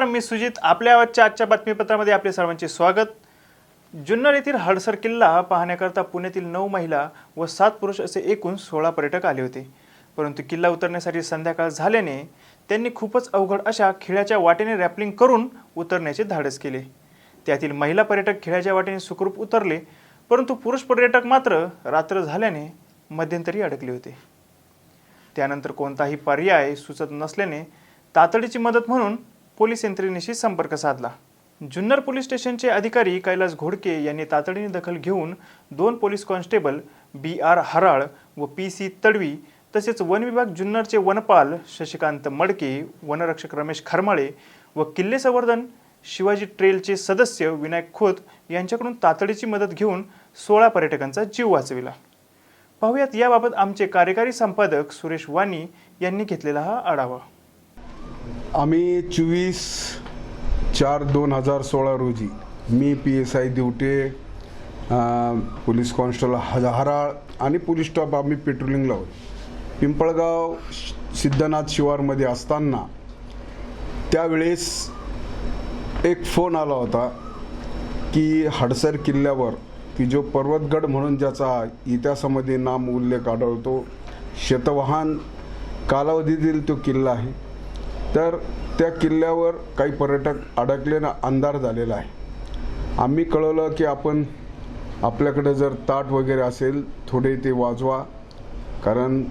नमस्कार मी सुजित. आपल्या आजच्या आजच्या बातमीपत्रामध्ये आपले सर्वांचे स्वागत. जुन्नर येथील हडसर किल्ला पाहण्याकरता पुण्यातील नऊ महिला व सात पुरुष असे एकूण सोळा पर्यटक आले होते. परंतु किल्ला उतरण्यासाठी संध्याकाळ झाल्याने त्यांनी खूपच अवघड अशा खिळ्याच्या वाटेने रॅपलिंग करून उतरण्याचे धाडस केले. त्यातील महिला पर्यटक खिळ्याच्या वाटेने सुखरूप उतरले परंतु पुरुष पर्यटक मात्र रात्र झाल्याने मध्यंतरी अडकले होते. त्यानंतर कोणताही पर्याय सुचत नसल्याने तातडीची मदत म्हणून पोलीस यंत्रणेशी संपर्क साधला. जुन्नर पोलीस स्टेशनचे अधिकारी कैलास घोडके यांनी तातडीने दखल घेऊन दोन police constable B R Haral व पी सी तडवी तसेच वन विभाग जुन्नरचे वनपाल शशिकांत मडके वनरक्षक रमेश खरमाळे व किल्ले संवर्धन शिवाजी ट्रेलचे सदस्य विनायक खोत यांच्याकडून तातडीची मदत घेऊन सोळा पर्यटकांचा जीव वाचविला. पाहुयात याबाबत आमचे कार्यकारी संपादक सुरेश वाणी यांनी घेतलेला हा आढावा. आम्ही चोवीस चार दोन हजार सोळा रोजी मी P S I Divate police constable Haral आणि पोलीस स्टॉप आम्ही पेट्रोलिंगला होतो. पिंपळगाव सिद्धनाथ शिवारमध्ये असताना त्यावेळेस एक फोन आला होता की हडसर किल्ल्यावर की जो पर्वतगड म्हणून ज्याचा इतिहासामध्ये नाम उल्लेख आढळतो शतवाहन कालावधीतील तो किल्ला आहे. तर त्या किल्ल्यावर काही पर्यटक अडकलेनं अंधार झालेला आहे. आम्ही कळवलं की आपण आपल्याकडे जर ताट वगैरे असेल थोडे ते वाजवा. कारण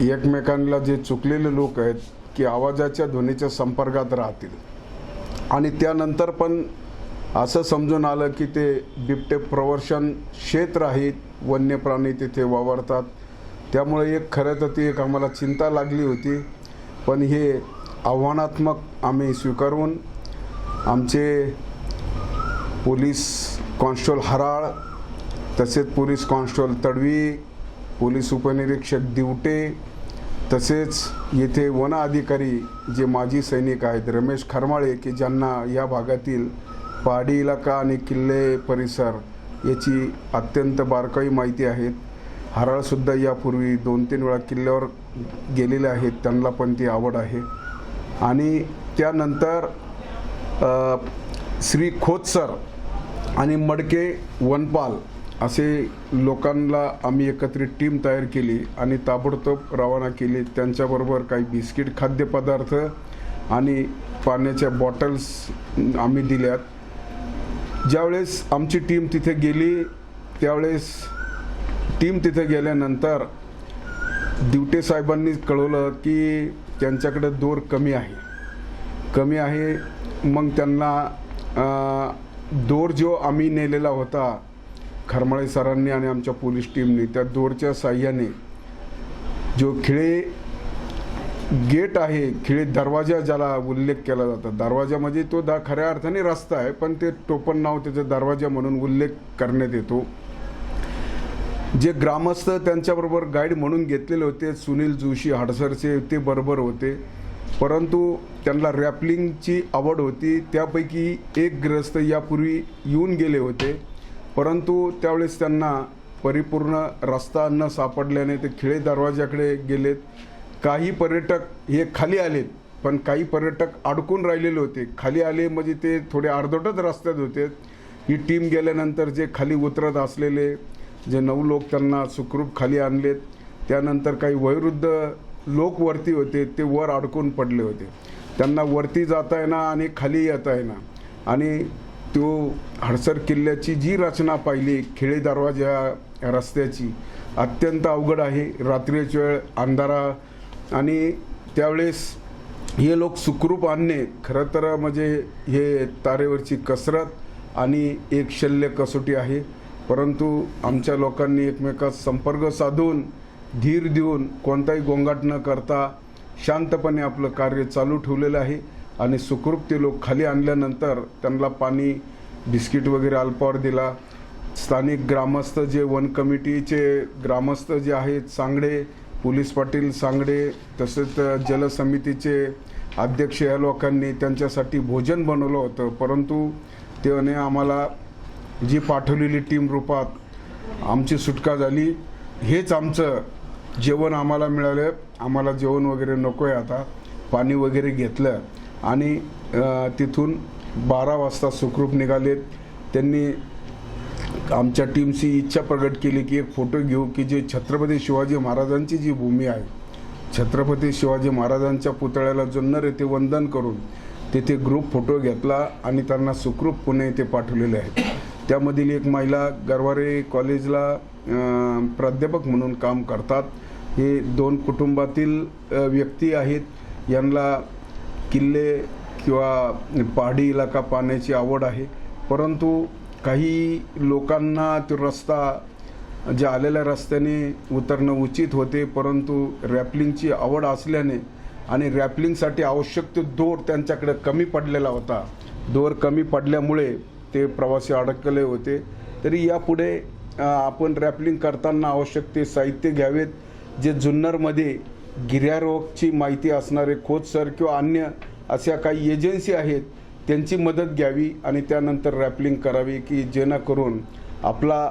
एकमेकांना जे चुकलेले लोक आहेत की आवाजाच्या ध्वनीच्या संपर्कात राहतील. आणि त्यानंतर पण असं समजून आलं की ते बिबटे प्रवर्षण क्षेत्र आहेत वन्य प्राणी तिथे वावरतात. त्यामुळे एक खरं तर ती एक आम्हाला चिंता लागली होती. पण हे आव्हानात्मक आम्ही स्वीकारून आमचे पोलीस कॉन्स्टेबल हराळ तसेच पोलीस कॉन्स्टेबल तडवी पोलीस उपनिरीक्षक दिवटे तसेच येथे वन अधिकारी जे माजी सैनिक आहेत रमेश खरमाळे की ज्यांना या भागातील पहाडी इलाका आणि किल्ले परिसर याची अत्यंत बारकाई माहिती आहेत हराळसुद्धा यापूर्वी दोन तीन वेळा किल्ल्यावर गेलेले आहेत त्यांना पण ती आवड आहे. आणि त्यानंतर श्री खोत सर आणि मडके वनपाल असे लोकांना आम्ही एकत्रित टीम तयार केली आणि ताबडतोब रवाना केली. त्यांच्याबरोबर काही बिस्किट खाद्यपदार्थ आणि पाण्याच्या बॉटल्स आम्ही दिल्यात. ज्यावेळेस आमची टीम तिथे गेली त्यावेळेस टीम तिथे गेल्यानंतर दिवटे साहेबांनी कळवलं की त्यांच्याकडे दोर कमी आहे. कमी आहे मग त्यांना दोर जो आम्ही नेलेला होता खरमाळे सरांनी आणि आमच्या पोलीस टीमने त्या दोरच्या साह्याने जो खिळे गेट आहे खिळे दरवाजा ज्याला उल्लेख केला जातो. दरवाजा म्हणजे तो दा खऱ्या अर्थाने रस्ता आहे पण ते टोपण नाव त्याचं दरवाजा म्हणून उल्लेख करण्यात येतो. जे ग्रामस्थ त्यांच्याबरोबर गाईड म्हणून घेतलेले होते सुनील जोशी हडसरचे ते बरोबर होते. परंतु त्यांना रॅपलिंगची आवड होती. त्यापैकी एक ग्रस्त यापूर्वी येऊन गेले होते. परंतु त्यावेळेस त्यांना परिपूर्ण रस्ता न सापडल्याने ते खिळे दरवाजाकडे गेलेत. काही पर्यटक हे खाली आलेत पण काही पर्यटक अडकून राहिलेले होते. खाली आले म्हणजे ते थोडे अर्धवटच रस्त्यात होते. ही टीम गेल्यानंतर जे खाली उतरत असलेले जे नऊ लोक त्यांना सुखरूप खाली आणलेत त्यानंतर काही वयोवृद्ध लोक वरती होते ते वर अडकून पडले होते. त्यांना वरती जाता येणार आणि खाली येता येणार आणि तो हडसर किल्ल्याची जी रचना पाहिली खिळे दरवाजा रस्त्याची अत्यंत अवघड आहे. रात्रीची वेळ अंधारा आणि त्यावेळेस हे लोक सुखरूप आणणे खरं तर म्हणजे हे तारेवरची कसरत आणि एक शल्य कसोटी आहे. परंतु आमच्या लोकांनी एकमेकात संपर्क साधून धीर देऊन कोणताही गोंगाट न करता शांतपणे आपलं कार्य चालू ठेवलेलं आहे आणि सुखरूप ते लोक खाली आणल्यानंतर त्यांना पाणी बिस्किट वगैरे अल्पावर दिला. स्थानिक ग्रामस्थ जे वन कमिटीचे ग्रामस्थ जे आहेत सांगडे पोलीस पाटील सांगडे तसेच जलसमितीचे अध्यक्ष या लोकांनी त्यांच्यासाठी भोजन बनवलं होतं. परंतु त्याने आम्हाला जी पाठवलेली टीम रूपात आमची सुटका झाली हेच आमचं जेवण आम्हाला मिळालं. आम्हाला जेवण वगैरे नको आहे आता. पाणी वगैरे घेतलं आणि तिथून बारा वाजता सुखरूप निघालेत. त्यांनी आमच्या टीमची इच्छा प्रकट केली की एक फोटो घेऊ की जे छत्रपती शिवाजी महाराजांची जी भूमी आहे छत्रपती शिवाजी महाराजांच्या पुतळ्याला जुन्नर येथे वंदन करून तिथे ग्रुप फोटो घेतला आणि त्यांना सुखरूप पुणे येथे पाठवलेले आहेत. त्यामधील एक महिला गरवारे कॉलेजला प्राध्यापक म्हणून काम करतात. हे दोन कुटुंबातील व्यक्ती आहेत. यांना किल्ले किंवा पहाडी इलाका पाहण्याची आवड आहे. परंतु काही लोकांना तो रस्ता ज्या आलेल्या रस्त्याने उतरणं उचित होते परंतु रॅपलिंगची आवड असल्याने आणि रॅपलिंगसाठी आवश्यक तो दोर त्यांच्याकडे कमी पडलेला होता. दोर कमी पडल्यामुळे ते प्रवासी अडकले होते. तरी यापुढे आपण रॅपलिंग करताना आवश्यक ते साहित्य घ्यावेत जे जुन्नरमध्ये गिर्यारोहकची माहिती असणारे खोत सर किंवा अन्य अशा काही एजन्सी आहेत त्यांची मदत घ्यावी आणि त्यानंतर रॅपलिंग करावी की जेणेकरून आपला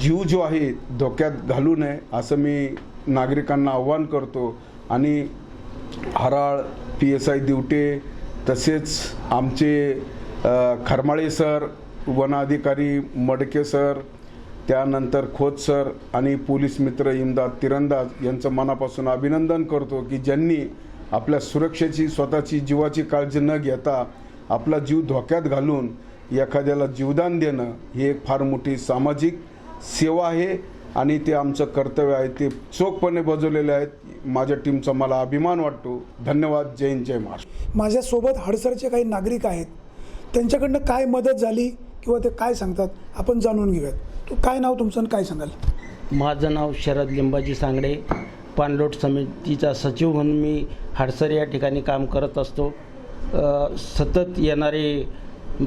जीव जो आहे धोक्यात घालू नये असं मी नागरिकांना आव्हान करतो. आणि Haral P S I Divate तसेच आमचे खरमाळे सर वनाधिकारी मडके सर त्यानंतर खोत सर आणि पोलीस मित्र इमदाद तिरंदाज यांचं मनापासून अभिनंदन करतो की ज्यांनी आपल्या सुरक्षेची स्वतःची जीवाची काळजी न घेता आपला जीव धोक्यात घालून एखाद्याला जीवदान देणं ही एक फार मोठी सामाजिक सेवा आहे आणि ते आमचं कर्तव्य आहे. ते चोखपणे बजवलेले आहेत. माझ्या टीमचा मला अभिमान वाटतो. धन्यवाद. जय हिंद जय महाराष्ट्र. माझ्यासोबत हडसरचे काही नागरिक आहेत. त्यांच्याकडनं काय मदत झाली किंवा ते काय सांगतात आपण जाणून घेऊयात. तू काय नाव तुमचं आणि काय सांगाल? माझं नाव शरद लिंबाजी सांगडे. पाणलोट समितीचा सचिव म्हणून मी हाडसर या ठिकाणी काम करत असतो. सतत येणारे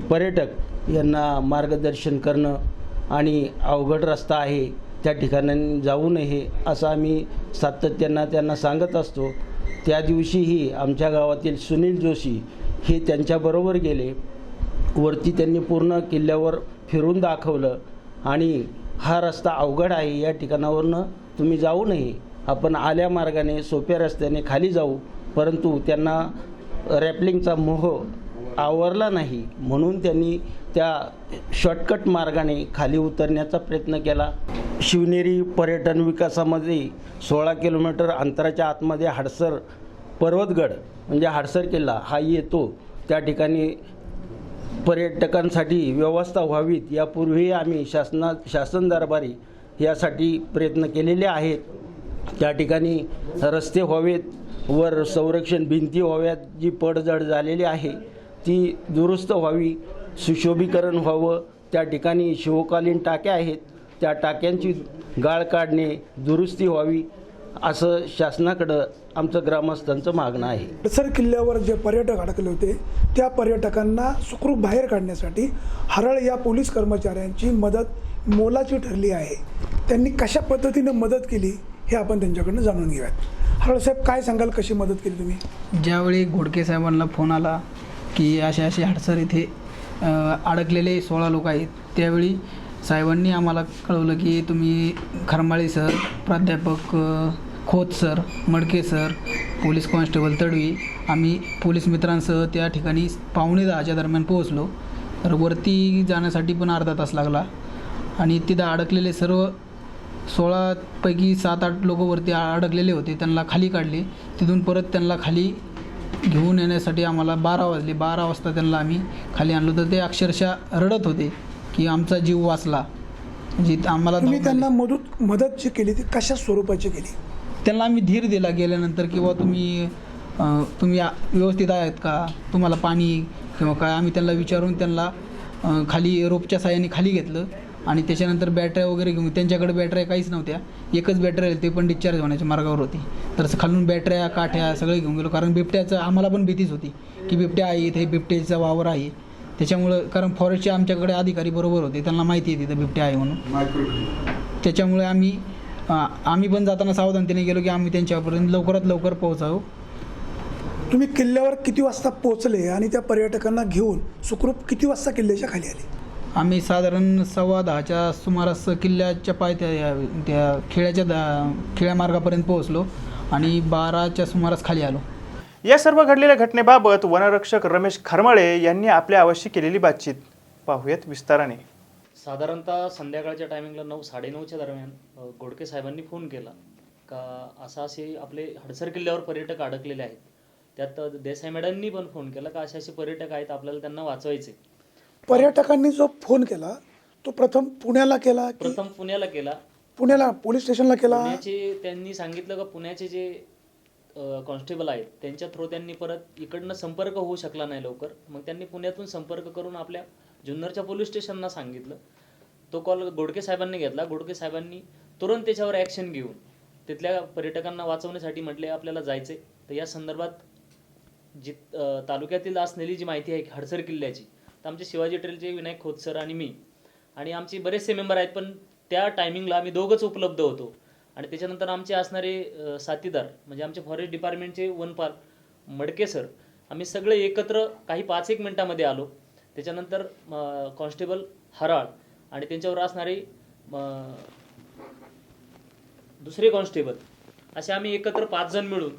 पर्यटक यांना मार्गदर्शन करणं आणि अवघड रस्ता आहे त्या ठिकाणी जाऊ नये असं आम्ही सातत्यानं त्यांना सांगत असतो. त्या दिवशीही आमच्या गावातील सुनील जोशी हे त्यांच्याबरोबर गेले. वरती त्यांनी पूर्ण किल्ल्यावर फिरून दाखवलं. आणि हा रस्ता अवघड आहे या ठिकाणावरनं तुम्ही जाऊ नये. आपण आल्या मार्गाने सोप्या रस्त्याने खाली जाऊ. परंतु त्यांना रॅपलिंगचा मोह आवरला नाही. म्हणून त्यांनी त्या शॉर्टकट मार्गाने खाली उतरण्याचा प्रयत्न केला. शिवनेरी पर्यटन विकासामध्ये सोळा किलोमीटर अंतराच्या आतमध्ये हाडसर पर्वतगड म्हणजे हाडसर किल्ला हा येतो. त्या ठिकाणी पर्यटकांसाठी व्यवस्था व्हावीत यापूर्वी आम्ही शासना शासन दरबारी यासाठी प्रयत्न केलेले आहेत. त्या ठिकाणी रस्ते व्हावेत वर संरक्षण भिंती व्हाव्यात जी पडझड झालेली आहे ती दुरुस्त व्हावी सुशोभीकरण व्हावं. त्या ठिकाणी शिवकालीन टाक्या आहेत त्या टाक्यांची गाळ काढणे दुरुस्ती व्हावी असं शासनाकडं आमचं ग्रामस्थांचं मागणं आहे. हडसर किल्ल्यावर जे पर्यटक अडकले होते त्या पर्यटकांना सुखरूप बाहेर काढण्यासाठी हरळ या पोलीस कर्मचाऱ्यांची मदत मोलाची ठरली आहे. त्यांनी कशा पद्धतीनं मदत केली हे आपण त्यांच्याकडनं जाणून घेऊयात. हरळ साहेब काय सांगाल कशी मदत केली तुम्ही? ज्यावेळी घोडके साहेबांना फोन आला की असे असे हडसर इथे अडकलेले सोळा लोक आहेत त्यावेळी साहेबांनी आम्हाला कळवलं की तुम्ही खरमाळे सर प्राध्यापक Khot sir Madke sir police constable Tadvi आम्ही पोलीस मित्रांसह त्या ठिकाणी पावणे दहाच्या दरम्यान पोहोचलो. तर वरती जाण्यासाठी पण अर्धा तास लागला. आणि तिथं अडकलेले सर्व सोळापैकी सात आठ लोक वरती अडकलेले होते. त्यांना खाली काढले. तिथून परत त्यांना खाली घेऊन येण्यासाठी आम्हाला बारा वाजले. बारा वाजता त्यांना आम्ही खाली आणलो. तर ते अक्षरशः रडत होते की आमचा जीव वाचला. म्हणजे आम्हाला तुम्ही त्यांना मदत मदत जी केली ती कशा स्वरूपाची केली? त्यांना आम्ही धीर दिला गेल्यानंतर किंवा तुम्ही तुम्ही व्यवस्थित आहेत का? तुम्हाला पाणी किंवा काय? आम्ही त्यांना विचारून त्यांना खाली रोपच्या साह्याने खाली घेतलं आणि त्याच्यानंतर बॅटऱ्या वगैरे घेऊन त्यांच्याकडे बॅटऱ्या काहीच नव्हत्या. एकच बॅटरी आहे ते पण डिस्चार्ज होण्याच्या मार्गावर होती. तर खालून बॅटऱ्या काठ्या सगळे घेऊन गेलो. कारण बिबट्याचं आम्हाला पण भीतीच होती की बिबट्या आहे इथे बिबट्याचा वावर आहे. त्याच्यामुळं कारण फॉरेस्टचे आमच्याकडे अधिकारी बरोबर होते त्यांना माहिती आहे तिथं बिबट्या आहे म्हणून. त्याच्यामुळे आम्ही आम्ही पण जाताना सावधानतेने गेलो की आम्ही त्यांच्यापर्यंत लवकरात लवकर पोहोचावं. तुम्ही किल्ल्यावर किती वाजता पोहोचले आणि त्या पर्यटकांना घेऊन सुखरूप किती वाजता किल्ल्याच्या खाली आले? आम्ही साधारण सव्वा दहाच्या सुमारास किल्ल्याच्या पाय त्या त्या खेळ्याच्या दा खेळ्या मार्गापर्यंत पोहोचलो आणि बाराच्या सुमारास खाली आलो. या सर्व घडलेल्या घटनेबाबत वनरक्षक रमेश खरमाळे यांनी आपल्या आवाशी केलेली बातचीत. पाहूयात विस्ताराने. साधारणतः संध्याकाळच्या टायमिंगला नऊ साडेनऊच्या दरम्यान अ, गोडके साहेबांनी फोन केला. का असं असे आपले हडसर किल्ल्यावर पर्यटक अडकलेले आहेत. त्यात देसाई मॅडमनी पण फोन केला का असे असे पर्यटक आहेत आपल्याला त्यांना वाचवायचे. पर्यटकांनी जो फोन केला तो प्रथम पुण्याला केला की प्रथम पुण्याला केला. पुण्याला पोलीस स्टेशनला केला? पुण्याचे त्यांनी सांगितलं का पुण्याचे जे कॉन्स्टेबल आहेत त्यांच्या थ्रू त्यांनी परत इकडनं संपर्क होऊ शकला नाही लवकर. मग त्यांनी पुण्यातून संपर्क करून आपल्या जुन्नरच्या पोलीस स्टेशनला सांगितलं. तो कॉल गोडके साहेबांनी घेतला. गोडके साहेबांनी तुरंत त्याच्यावर ॲक्शन घेऊन तिथल्या पर्यटकांना वाचवण्यासाठी म्हटले आपल्याला जायचे तर या संदर्भात जी तालुक्यातील असलेली जी माहिती आहे हडसर किल्ल्याची तर आमचे शिवाजी ट्रेलचे विनायक खोत सर आणि मी आणि आमचे बरेचसे मेंबर आहेत पण त्या टायमिंगला आम्ही दोघंच उपलब्ध होतो. आणि त्याच्यानंतर आमचे असणारे साथीदार म्हणजे आमचे फॉरेस्ट डिपार्टमेंटचे वनपाल मडके सर आम्ही सगळे एकत्र काही पाच एक मिनटामध्ये आलो. त्याच्यानंतर कॉन्स्टेबल हराळ आणि त्यांच्यावर असणारे दुसरे कॉन्स्टेबल. असे आम्ही एकत्र पाच जण मिळून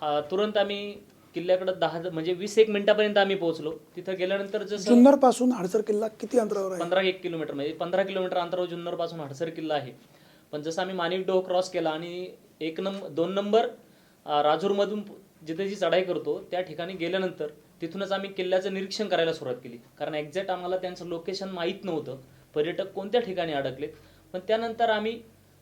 हा तुरंत आम्ही किल्ल्याकडं दहा म्हणजे वीस एक मिनिटापर्यंत आम्ही पोहोचलो. तिथं गेल्यानंतर जसं जुन्नरपासून हडसर किल्ला किती अंतरावर आहे? पंधरा एक किलोमीटर म्हणजे पंधरा किलोमीटर अंतरावर जुन्नरपासून हडसर किल्ला आहे. पण जसं आम्ही माणिक डोह क्रॉस केला आणि एक नंबर दोन नंबर राजूरमधून जिथे जी चढाई करतो त्या ठिकाणी गेल्यानंतर तिथूनच आम्ही किल्ल्याचं निरीक्षण करायला सुरुवात केली. कारण एक्झॅक्ट आम्हाला त्यांचं लोकेशन माहीत नव्हतं. पर्यटक कोणत्या ठिकाणी अडकलेत? पण त्यानंतर आम्ही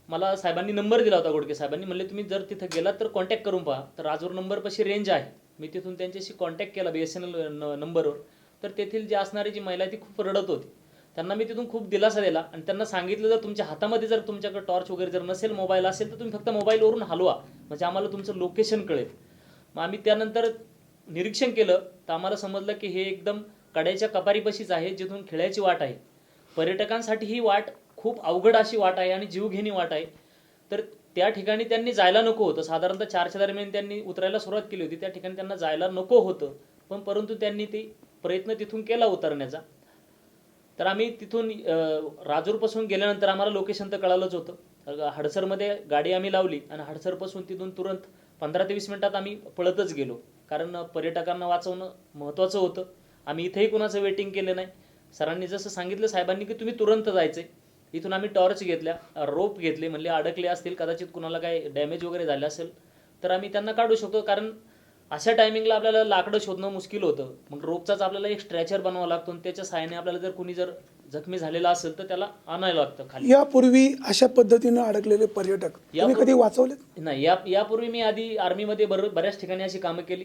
मला साहेबांनी नंबर दिला होता गोडके साहेबांनी. म्हणले तुम्ही जर तिथं गेलात तर कॉन्टॅक्ट करून पहा. तर राजूर नंबरपाशी रेंज आहे. मी तिथून त्यांच्याशी कॉन्टॅक्ट केला बी एस एन एल नंबरवर तर तेथील जी असणारी जी महिला आहे ती खूप रडत होती. त्यांना मी तिथून खूप दिलासा दिला. आणि त्यांना सांगितलं जर तुमच्या हातामध्ये जर तुमच्याकडे टॉर्च वगैरे जर नसेल मोबाईल असेल तर तुम्ही फक्त मोबाईलवरून हलवा. म्हणजे आम्हाला तुमचं लोकेशन कळेल. मग आम्ही त्यानंतर निरीक्षण केलं तर आम्हाला समजलं की हे एकदम कड्याच्या कपारीपाशीच आहे जिथून खेळायची वाट आहे. पर्यटकांसाठी ही वाट खूप अवघड अशी वाट आहे आणि जीवघेणी वाट आहे. तर त्या ठिकाणी त्यांनी जायला नको होतं. साधारणतः चारच्या दरम्यान त्यांनी उतरायला सुरुवात केली होती. त्या ठिकाणी त्यांना जायला नको होतं. पण परंतु त्यांनी ते प्रयत्न तिथून केला उतरण्याचा. तर आम्ही तिथून राजूरपासून गेल्यानंतर आम्हाला लोकेशन तर कळालंच होतं. हडसरमध्ये गाडी आम्ही लावली आणि हडसरपासून तिथून तुरंत पंधरा ते वीस मिनटात आम्ही पळतच गेलो. कारण पर्यटकांना वाचवणं महत्त्वाचं होतं. आम्ही इथेही कुणाचं वेटिंग केलं नाही. सरांनी जसं सांगितलं साहेबांनी की तुम्ही तुरंत जायचंय. इथून आम्ही टॉर्च घेतल्या रोप घेतले म्हणले अडकले असतील कदाचित कुणाला काय डॅमेज वगैरे झालं असेल तर आम्ही त्यांना काढू शकतो. कारण अशा टायमिंगला आपल्याला लाकडं शोधणं मुश्किल होतं. मग रोपचाच आपल्याला एक स्ट्रॅचर बनवावा लागतो आणि त्याच्या साहाय्याने आपल्याला जर कुणी जर जखमी झालेला असेल तर त्याला आणायला लागतं खाली. यापूर्वी अशा पद्धतीनं अडकलेले पर्यटक तुम्ही यापूर्वी- कधी वाचवलेत? नाही या यापूर्वी मी आधी आर्मीमध्ये बर बऱ्याच ठिकाणी अशी कामं केली.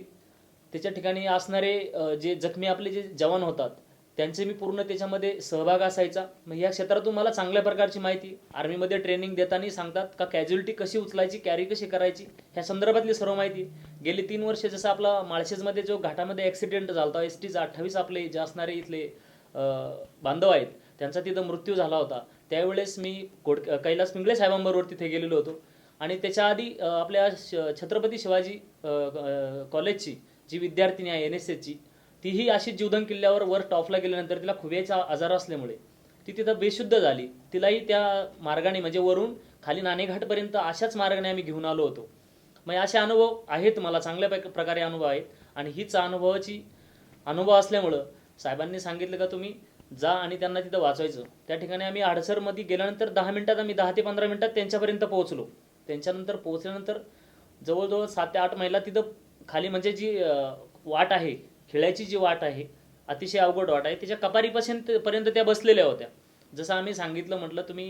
त्याच्या ठिकाणी असणारे अ, जे जखमी आपले जे जवान होतात त्यांचे मी पूर्ण त्याच्यामध्ये सहभाग असायचा. मग या क्षेत्रातून मला चांगल्या प्रकारची माहिती आर्मीमध्ये ट्रेनिंग देताना सांगतात का कॅज्युअलिटी कशी उचलायची कॅरी कशी करायची ह्या संदर्भातली सर्व माहिती. गेली तीन वर्ष जसं आपला माळशेजमध्ये जो घाटामध्ये ॲक्सिडेंट झाला होता एस टीचा अठ्ठावीस आपले जे असणारे इथले अ, बांधव आहेत त्यांचा तिथं मृत्यू झाला होता. त्यावेळेस मी कोड कैलास पिंगळे साहेबांबरोबर तिथे गेलेलो होतो. आणि त्याच्या आधी आपल्या श- छत्रपती शिवाजी कॉलेजची जी विद्यार्थिनी आहे एन एस एसची तीही अशी जीवधन किल्ल्यावर वर टॉपला गेल्यानंतर तिला खुब्याचा आजार असल्यामुळे ती तिथं बेशुद्ध झाली. तिलाही त्या मार्गाने म्हणजे वरून खाली नाणेघाटपर्यंत अशाच मार्गाने आम्ही घेऊन आलो होतो. मग असे अनुभव आहेत मला चांगल्या प्रकारे अनुभव आहेत. आणि हीच अनुभवाची अनुभव असल्यामुळं साहेबांनी सांगितलं का तुम्ही जा आणि त्यांना तिथं वाचवायचं. त्या ठिकाणी आम्ही आडसरमध्ये गेल्यानंतर दहा मिनिटात आम्ही दहा ते पंधरा मिनिटात त्यांच्यापर्यंत पोहोचलो. त्यांच्यानंतर पोहोचल्यानंतर जवळजवळ सात ते आठ महिला तिथं खाली म्हणजे जी वाट आहे खेळायची जी वाट आहे अतिशय अवघड वाट आहे त्याच्या कपारीपासून पर्यंत त्या बसलेल्या होत्या. जसं आम्ही सांगितलं म्हटलं तुम्ही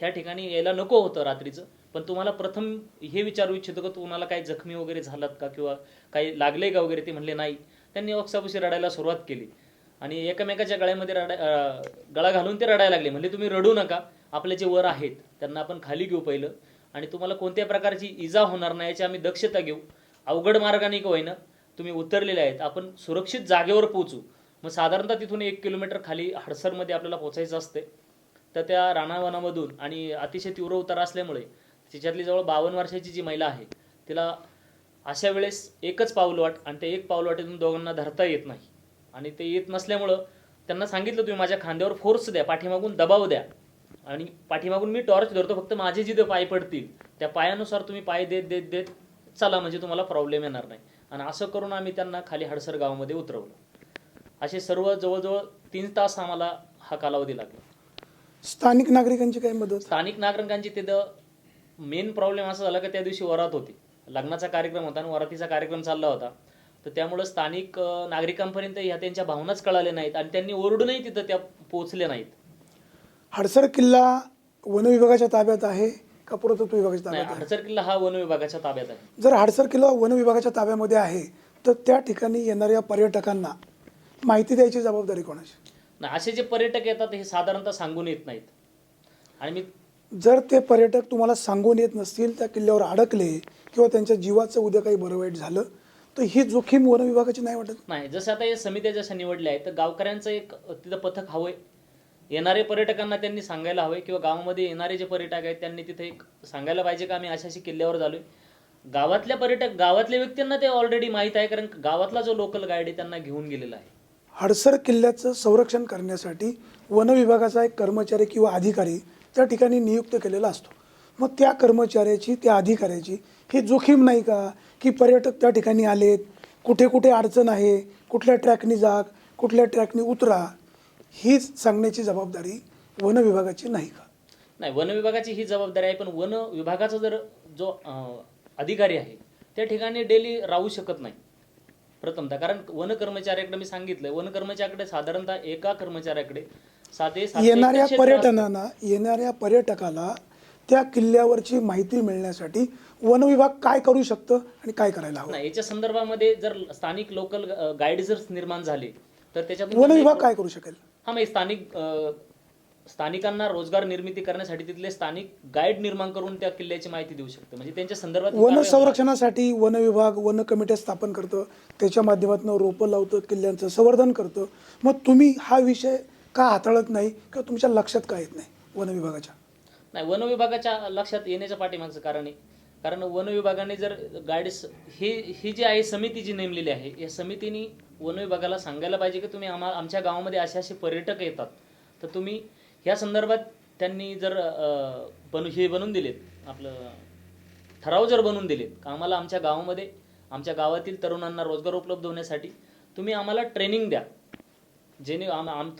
ह्या ठिकाणी यायला नको होतं रात्रीचं पण तुम्हाला प्रथम हे विचारू इच्छितो का तुम्हाला काही जखमी वगैरे झालात का किंवा काही लागले का वगैरे? ते म्हणले नाही. त्यांनी ओक्सापशी रडायला सुरुवात केली. आणि एकमेकाच्या गळ्यामध्ये रडा गळा घालून ते रडायला लागले. म्हणजे तुम्ही रडू नका. आपले जे वर आहेत त्यांना आपण खाली घेऊ पहिलं. आणि तुम्हाला कोणत्या प्रकारची इजा होणार नाही याची आम्ही दक्षता घेऊ. अवघड मार्गाने का होईना तुम्ही उतरलेले आहेत. आपण सुरक्षित जागेवर पोहोचू. मग साधारणतः तिथून एक किलोमीटर खाली हडसरमध्ये आपल्याला पोचायचं असते. तर त्या रानावनामधून आणि अतिशय तीव्र उतार असल्यामुळे तिच्यातली जवळ बावन्न वर्षाची जी महिला आहे तिला अशा वेळेस एकच पाऊलवाट आणि त्या एक पाऊलवाटीतून दोघांना धरता येत नाही. आणि ते येत नसल्यामुळं त्यांना सांगितलं तुम्ही माझ्या खांद्यावर फोर्स द्या पाठीमागून दबाव द्या. आणि पाठीमागून मी टॉर्च धरतो फक्त माझे जिथे पाय पडतील त्या पायानुसार तुम्ही पाय देत देत देत चला म्हणजे तुम्हाला प्रॉब्लेम येणार नाही. आणि असं करून आम्ही त्यांना खाली हडसर गावामध्ये उतरवलं. असे सर्व जवळजवळ तीन तास आम्हाला हा कालावधी लागला. स्थानिक नागरिकांची काही मदत? स्थानिक नागरिकांची तिथं मेन प्रॉब्लेम असा झाला की त्या दिवशी वरात होती. लग्नाचा कार्यक्रम होता आणि वरातीचा कार्यक्रम चालला होता. तर त्यामुळं स्थानिक नागरिकांपर्यंत ह्या त्यांच्या भावनाच कळाल्या नाहीत आणि त्यांनी ओरडूनही तिथं त्या पोहोचल्या नाहीत. हडसर किल्ला वन विभागाच्या ताब्यात आहे का पुरातत्व विभागाच्या नाही ताब्यात आहे? हडसर किल्ला हा वन विभागाच्या ताब्यात आहे. जर हडसर किल्ला वन विभागाच्या ताब्यामध्ये आहे तर त्या ठिकाणी येणाऱ्या पर्यटकांना माहिती द्यायची जबाबदारी कोणाची? नाही असे जे पर्यटक येतात हे साधारणतः सांगून येत नाहीत. आणि मी जर ते पर्यटक तुम्हाला सांगून येत नसतील त्या किल्ल्यावर अडकले किंवा त्यांच्या जीवाचं उद्या काही बरं वाईट झालं तर ही जोखीम वन विभागाची नाही वाटत. नाही जसं आता या समित्या जशा निवडल्या आहेत तर गावकऱ्यांचं एक तिथं पथक हवंय. येणारे पर्यटकांना त्यांनी सांगायला हवंय किंवा गावामध्ये येणारे जे पर्यटक आहेत त्यांनी तिथे एक सांगायला पाहिजे का आम्ही अशा अशी किल्ल्यावर झालोय. गावातल्या पर्यटक गावातल्या व्यक्तींना ते ऑलरेडी माहीत आहे कारण गावातला जो लोकल गाईड आहे त्यांना घेऊन गेलेला आहे. हडसर किल्ल्याचं संरक्षण करण्यासाठी वन विभागाचा एक कर्मचारी किंवा अधिकारी त्या ठिकाणी नियुक्त केलेला असतो. मग त्या कर्मचाऱ्याची त्या अधिकाऱ्याची ही जोखीम नाही का की पर्यटक त्या ठिकाणी आलेत कुठे कुठे अडचण आहे कुठल्या ट्रॅकनी जा कुठल्या ट्रॅकनी उतरा ही सांगण्याची जबाबदारी वन विभागाची नाही का नाही वन विभागाची ही जबाबदारी आहे पण वन विभागाचा जर जो अधिकारी आहे त्या ठिकाणी डेली राहू शकत नाही प्रथमतः कारण वन कर्मचाऱ्याकडे मी सांगितलं वन कर्मचाऱ्याकडे साधारणतः एका कर्मचाऱ्याकडे साधे येणाऱ्या. पर्यटनांना येणाऱ्या पर्यटकाला त्या किल्ल्यावरची माहिती मिळण्यासाठी वन विभाग काय करू शकतं आणि काय करायला हवं? नाही याच्या संदर्भामध्ये जर स्थानिक लोकल गाईड जर निर्माण झाले तर त्याच्यातून वन विभाग काय करू शकेल? हा मग स्थानिक अं, स्थानिकांना रोजगार निर्मिती करण्यासाठी तिथले स्थानिक गाईड निर्माण करून त्या किल्ल्याची माहिती देऊ शकते. म्हणजे त्यांच्या संदर्भात वन होणार. संरक्षणासाठी वन विभाग वन कमिट्या स्थापन करतं त्याच्या माध्यमातून रोपं लावतं किल्ल्यांचं संवर्धन करतं. मग तुम्ही हा विषय का हाताळत नाही किंवा तुमच्या लक्षात का येत नाही वन विभागाच्या? नाही वन विभागाच्या लक्षात येण्याच्या पाठीमागचं कारण आहे. कारण वन विभागाने जर गाईड्स ही ही जी आहे समिती जी नेमलेली आहे या समितीने वन विभागाला सांगायला पाहिजे की तुम्ही आम्हा आमच्या गावामध्ये असे असे पर्यटक येतात. तर तुम्ही ह्या संदर्भात त्यांनी जर बनू हे बनवून दिलेत आपलं ठराव जर बनवून दिलेत का आम्हाला आमच्या गावामध्ये आमच्या गावातील तरुणांना रोजगार उपलब्ध होण्यासाठी तुम्ही आम्हाला ट्रेनिंग द्या. जेणे आम आम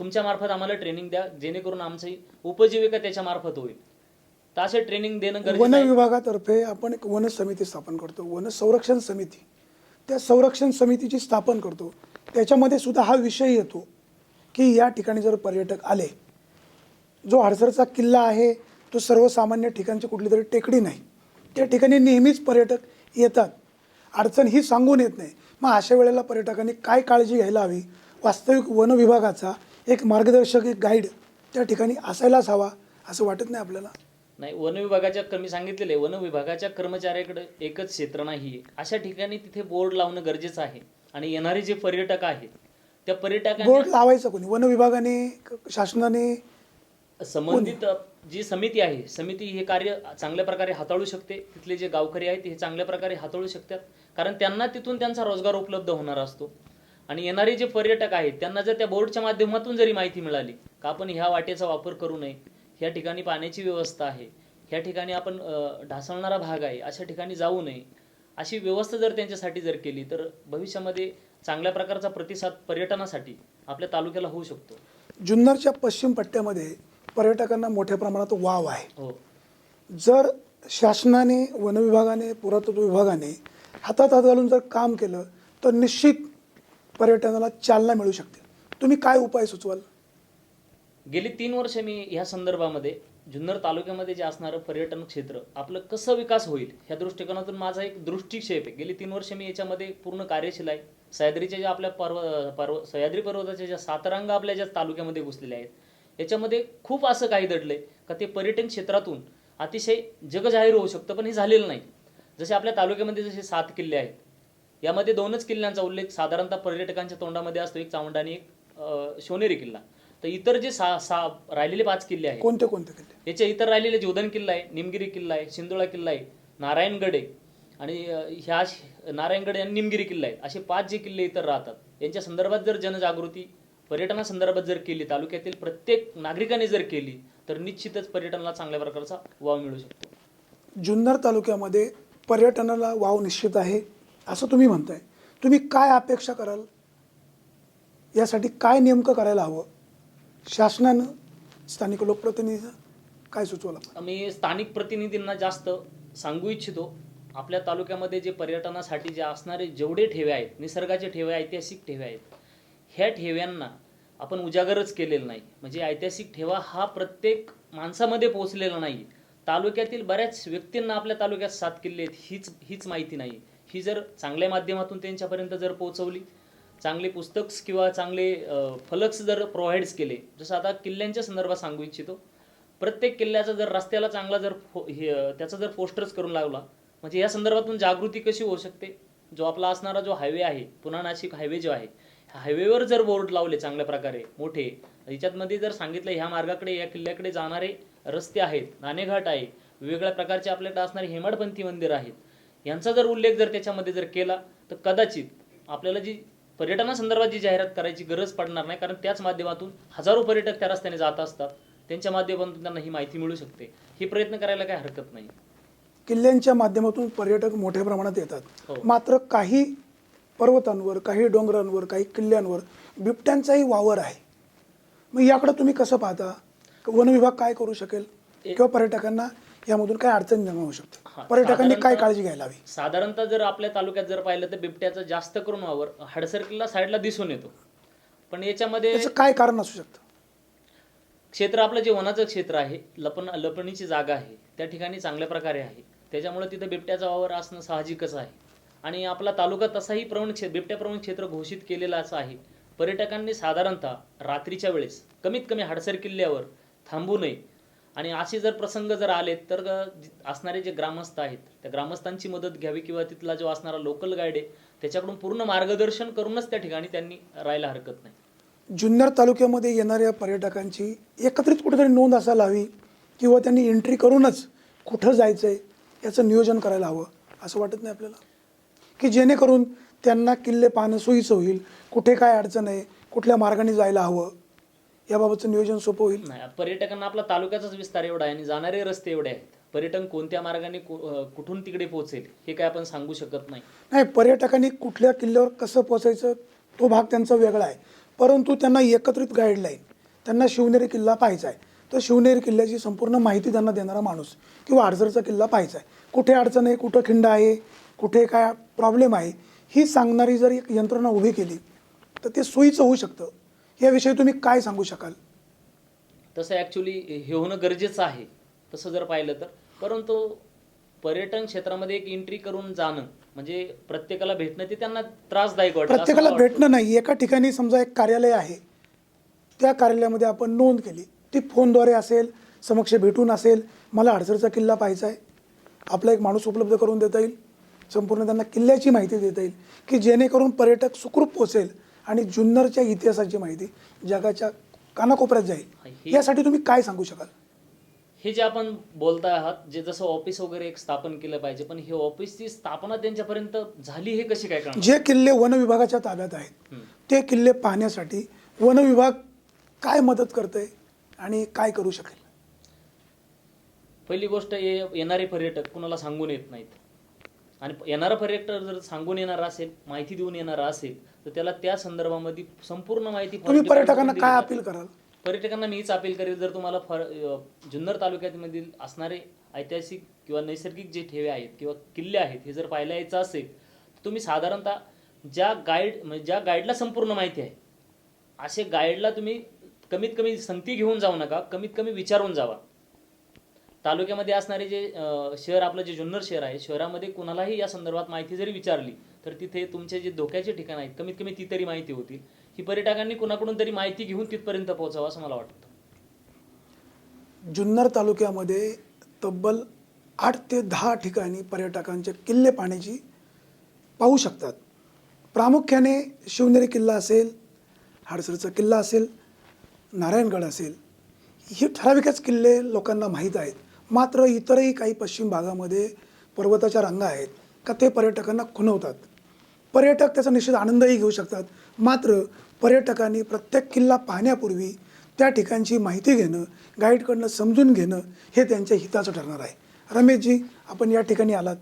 आम्हाला ट्रेनिंग द्या जेणेकरून आमची उपजीविका त्याच्यामार्फत होईल. तर असे ट्रेनिंग देणं वन गरजेचं विभागातर्फे आपण एक वन समिती स्थापन करतो. वन संरक्षण समिती. त्या संरक्षण समितीची स्थापन करतो. त्याच्यामध्ये सुद्धा हा विषय येतो की या ठिकाणी जर पर्यटक आले जो हडसरचा किल्ला आहे तो सर्वसामान्य ठिकाणची कुठली तरी टेकडी नाही. त्या ठिकाणी नेहमीच पर्यटक येतात. अडचण ही सांगून येत नाही. मग अशा वेळेला पर्यटकांनी काय काळजी घ्यायला हवी? वास्तविक वन विभागाचा एक मार्गदर्शक एक गाईड त्या ठिकाणी असायलाच हवा असं वाटत नाही आपल्याला. नाही वन विभागाच्या क- मी सांगितलेलं वन विभागाच्या कर्मचाऱ्याकडे एकच क्षेत्र नाही आहे. अशा ठिकाणी तिथे बोर्ड लावणं गरजेचं आहे. आणि येणारे जे पर्यटक आहेत त्या बोर्ड पर्यटकांना लावायचा कोणी? वन विभागाने शासनाने? संबंधित जी समिती आहे समिती हे कार्य चांगल्या प्रकारे हाताळू शकते. तिथले जे गावकरी आहेत हे चांगल्या प्रकारे हाताळू शकतात. कारण त्यांना तिथून त्यांचा रोजगार उपलब्ध होणार असतो. आणि येणारे जे पर्यटक आहेत त्यांना जर त्या बोर्डच्या माध्यमातून जरी माहिती मिळाली का आपण ह्या वाटेचा वापर करू नये ह्या ठिकाणी पाण्याची व्यवस्था आहे. ह्या ठिकाणी आपण ढासळणारा भाग आहे अशा ठिकाणी जाऊ नये. अशी व्यवस्था जर त्यांच्यासाठी जर केली तर भविष्यामध्ये चांगल्या प्रकारचा प्रतिसाद पर्यटनासाठी आपल्या तालुक्याला होऊ शकतो. जुन्नरच्या पश्चिम पट्ट्यामध्ये पर्यटकांना मोठ्या प्रमाणात वाव आहे. हो. जर शासनाने वन विभागाने पुरातत्व विभागाने हातात हात घालून जर काम केलं तर निश्चित पर्यटनाला चालना मिळू शकते. तुम्ही काय उपाय सुचवाल? गेली तीन वर्ष मी ह्या संदर्भामध्ये जुन्नर तालुक्यामध्ये जे असणारं पर्यटन क्षेत्र आपलं कसं विकास होईल ह्या दृष्टिकोनातून माझा एक दृष्टिक्षेप आहे. गेली तीन वर्ष मी याच्यामध्ये पूर्ण कार्यशील आहे. सह्याद्रीच्या ज्या आपल्या पर्व पर्व सह्याद्री पर्वताच्या ज्या सातरांगा आपल्या ज्या तालुक्यामध्ये घुसलेल्या आहेत याच्यामध्ये खूप असं काही दडलं आहे का ते पर्यटन क्षेत्रातून अतिशय जगजाहीर होऊ शकतं पण हे झालेलं नाही. जसे आपल्या तालुक्यामध्ये जसे सात किल्ले आहेत यामध्ये दोनच किल्ल्यांचा उल्लेख साधारणतः पर्यटकांच्या तोंडामध्ये असतो. एक चावंडा आणि एक सोनेरी किल्ला. तर इतर जे सा सा राहिलेले पाच किल्ले आहेत. कोणते कोणते किल्ले? याच्या इतर राहिलेले जोधन किल्ला आहे निमगिरी किल्ला आहे शिंदोळा किल्ला आहे नारायणगड आहे आणि ह्या नारायणगड आणि निमगिरी किल्ला आहे असे पाच जे किल्ले इतर राहतात. यांच्या संदर्भात जर जनजागृती पर्यटनासंदर्भात जर केली तालुक्यातील प्रत्येक नागरिकाने जर केली तर निश्चितच पर्यटनाला चांगल्या प्रकारचा वाव मिळू शकतो. जुन्नर तालुक्यामध्ये पर्यटनाला वाव निश्चित आहे असं तुम्ही म्हणताय. तुम्ही काय अपेक्षा कराल? यासाठी काय नेमकं करायला हवं? शासनानं स्थानिक लोकप्रतिनिधी काय सुचवलं? मी स्थानिक प्रतिनिधींना जास्त सांगू इच्छितो. आपल्या तालुक्यामध्ये जे पर्यटनासाठी जे असणारे जेवढे ठेवे आहेत निसर्गाचे ठेवे ऐतिहासिक ठेवे आहेत ह्या ठेव्यांना आपण उजागरच केलेलं नाही. म्हणजे ऐतिहासिक ठेवा हा प्रत्येक माणसामध्ये पोहोचलेला नाही. तालुक्यातील बऱ्याच व्यक्तींना आपल्या तालुक्यात सात किल्ले आहेत हीच हीच माहिती नाही. ही जर चांगल्या माध्यमातून त्यांच्यापर्यंत जर पोहोचवली चांगले पुस्तक्स किंवा चांगले फलक्स जर प्रोव्हाइड्स केले जसं आता किल्ल्यांच्या संदर्भात सांगू इच्छितो. प्रत्येक किल्ल्याचा जर रस्त्याला चांगला जर फो- हे, त्याचा जर पोस्टर्स करून लावला म्हणजे या संदर्भातून जागृती कशी होऊ शकते? जो आपला असणारा जो हायवे आहे पुणा नाशिक हायवे जो आहे ह्या हायवेवर जर बोर्ड लावले चांगल्या प्रकारे मोठे याच्यातमध्ये जर सांगितलं ह्या मार्गाकडे या किल्ल्याकडे जाणारे रस्ते आहेत नाणेघाट आहे वेगवेगळ्या प्रकारचे आपल्याकडे असणारे हेमाडपंथी मंदिर आहेत यांचा जर उल्लेख जर त्याच्यामध्ये जर केला तर कदाचित आपल्याला जी पर्यटनासंदर्भात जी जाहिरात करायची गरज पडणार नाही कारण त्याच माध्यमातून हजारो पर्यटक त्या रस्त्याने जात असतात. त्यांच्या माध्यमातून त्यांना ही माहिती मिळू शकते. ही प्रयत्न करायला काही हरकत नाही. किल्ल्यांच्या माध्यमातून पर्यटक मोठ्या प्रमाणात हो. येतात मात्र काही पर्वतांवर काही डोंगरांवर काही किल्ल्यांवर बिबट्यांचाही वावर आहे. मग याकडे तुम्ही कसं पाहता? वन विभाग काय करू शकेल? किंवा पर्यटकांना यामधून काय अडचण निर्माण होऊ शकते? पर्यटकांनी काय काळजी घ्यायला हवी? साधारणतः जर आपल्या तालुक्यात जर पाहिलं तर बिबट्याचा जास्त करून वावर हडसर किल्ला साईडला दिसून येतो. पण याच्यामध्ये काय कारण असू शकतं? क्षेत्र आपलं जे वनाचं क्षेत्र आहे लपण लपणीची जागा आहे त्या ठिकाणी चांगल्या प्रकारे आहे. त्याच्यामुळे तिथं बिबट्याचा वावर असणं साहजिकच आहे. आणि आपला तालुका तसाही प्रवण क्षेत्र बिबट्या प्रवण क्षेत्र घोषित केलेलं असं आहे. पर्यटकांनी साधारणतः रात्रीच्या वेळेस कमीत कमी हडसर किल्ल्यावर थांबू नये. आणि असे जर प्रसंग जर आले तर असणारे जे ग्रामस्थ आहेत त्या ग्रामस्थांची मदत घ्यावी किंवा तिथला जो असणारा लोकल गाईड आहे त्याच्याकडून पूर्ण मार्गदर्शन करूनच त्या ठिकाणी त्यांनी राहायला हरकत नाही. जुन्नर तालुक्यामध्ये येणाऱ्या पर्यटकांची एकत्रित कुठेतरी नोंद असायला हवी किंवा त्यांनी एंट्री करूनच कुठं जायचं आहे याचं नियोजन करायला हवं असं वाटत नाही आपल्याला? की जेणेकरून त्यांना किल्ले पाहणं सोयीचं होईल कुठे काय अडचण आहे कुठल्या मार्गाने जायला हवं याबाबतचं नियोजन सोपं होईल. नाही पर्यटकांना आपला तालुक्याचाच विस्तार एवढा आहे आणि जाणारे रस्ते एवढे आहेत. पर्यटन कोणत्या मार्गाने कुठून तिकडे पोहोचेल हे काय आपण सांगू शकत नाही. नाही पर्यटकांनी कुठल्या किल्ल्यावर कसं पोचायचं तो भाग त्यांचा वेगळा आहे. परंतु त्यांना एकत्रित गाईडलाईन त्यांना शिवनेरी किल्ला पाहायचा आहे. तर शिवनेरी किल्ल्याची संपूर्ण माहिती त्यांना देणारा माणूस किंवा हडसरचा किल्ला पाहायचा आहे. कुठे अडचण आहे कुठं खिंड आहे कुठे काय प्रॉब्लेम आहे ही सांगणारी जर एक यंत्रणा उभी केली तर ते सोयीचं होऊ शकतं. याविषयी तुम्ही काय सांगू शकाल? तसं ॲक्च्युली हे होणं गरजेचं आहे तसं जर पाहिलं तर. परंतु पर्यटन क्षेत्रामध्ये एक एंट्री करून जाणं म्हणजे प्रत्येकाला भेटणं ते त्यांना त्रासदायक वाटतं प्रत्येकाला. भेटणं नाही एका ठिकाणी समजा एक कार्यालय आहे त्या कार्यालयामध्ये आपण नोंद केली. ती फोनद्वारे असेल समक्ष भेटून असेल मला हडसरचा किल्ला पाहायचा आहे आपला एक माणूस उपलब्ध करून देता येईल संपूर्ण त्यांना किल्ल्याची माहिती देता येईल की जेणेकरून पर्यटक सुखरूप पोचेल आणि जुन्नरच्या इतिहासाची माहिती जगाच्या कानाकोपऱ्यात जाईल. यासाठी तुम्ही काय सांगू शकाल? हे जे आपण बोलताय आहात जे जसं ऑफिस वगैरे एक स्थापन केलं पाहिजे पण हे ऑफिसची स्थापना त्यांच्यापर्यंत झाली हे कशी काय करणार? जे किल्ले वन विभागाच्या ताब्यात आहेत ते किल्ले पाहण्यासाठी वन विभाग काय मदत करतंय आणि काय करू शकेल? पहिली गोष्ट येणारे पर्यटक कुणाला सांगून येत नाहीत? आणि येणारा पर्यटक जर सांगून येणारा असेल माहिती देऊन येणारा असेल तर त्याला त्या संदर्भामध्ये संपूर्ण माहिती तुम्ही पर्यटकांना काय अपील. कराल पर्यटकांना मी हीच अपील करेल जर तुम्हाला फर जुन्नर तालुक्यामधील असणारे ऐतिहासिक किंवा नैसर्गिक जे ठेवे आहेत किंवा किल्ले आहेत हे जर पाहायला यायचं असेल तर तुम्ही साधारणतः ज्या गाईड म्हणजे ज्या गाईडला संपूर्ण माहिती आहे असे गाईडला तुम्ही कमीत कमी संगती घेऊन जाऊ नका कमीत कमी विचारून जावा तालुक्यामध्ये असणारे जे शहर आपलं जे जुन्नर शहर आहे शहरामध्ये कुणालाही या संदर्भात माहिती जरी विचारली तर तिथे तुमचे जे धोक्याचे ठिकाण आहेत कमीत कमी ती तरी माहिती होतील. ही पर्यटकांनी कुणाकडून तरी माहिती घेऊन तिथपर्यंत पोहोचावं असं मला वाटतं. जुन्नर तालुक्यामध्ये तब्बल आठ ते दहा ठिकाणी पर्यटकांचे किल्ले पाहण्याची पाहू शकतात. प्रामुख्याने शिवनेरी किल्ला असेल हाडसरचा किल्ला असेल नारायणगड असेल हे ठराविकच किल्ले लोकांना माहीत आहेत. मात्र इतरही काही पश्चिम भागामध्ये पर्वताच्या रांगा आहेत का ते पर्यटकांना खुणवतात. पर्यटक त्याचा निश्चित आनंदही घेऊ शकतात. मात्र पर्यटकांनी प्रत्येक किल्ला पाहण्यापूर्वी त्या ठिकाणची माहिती घेणं गाईडकडनं समजून घेणं हे त्यांच्या हिताचं ठरणार आहे. रमेशजी आपण या ठिकाणी आलात.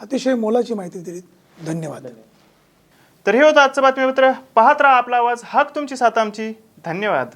अतिशय मोलाची माहिती दिली धन्यवाद. तर हे होतं आजचं बातमीपत्र. पाहत राहा आपला आवाज. हक तुमची साथ आमची. धन्यवाद.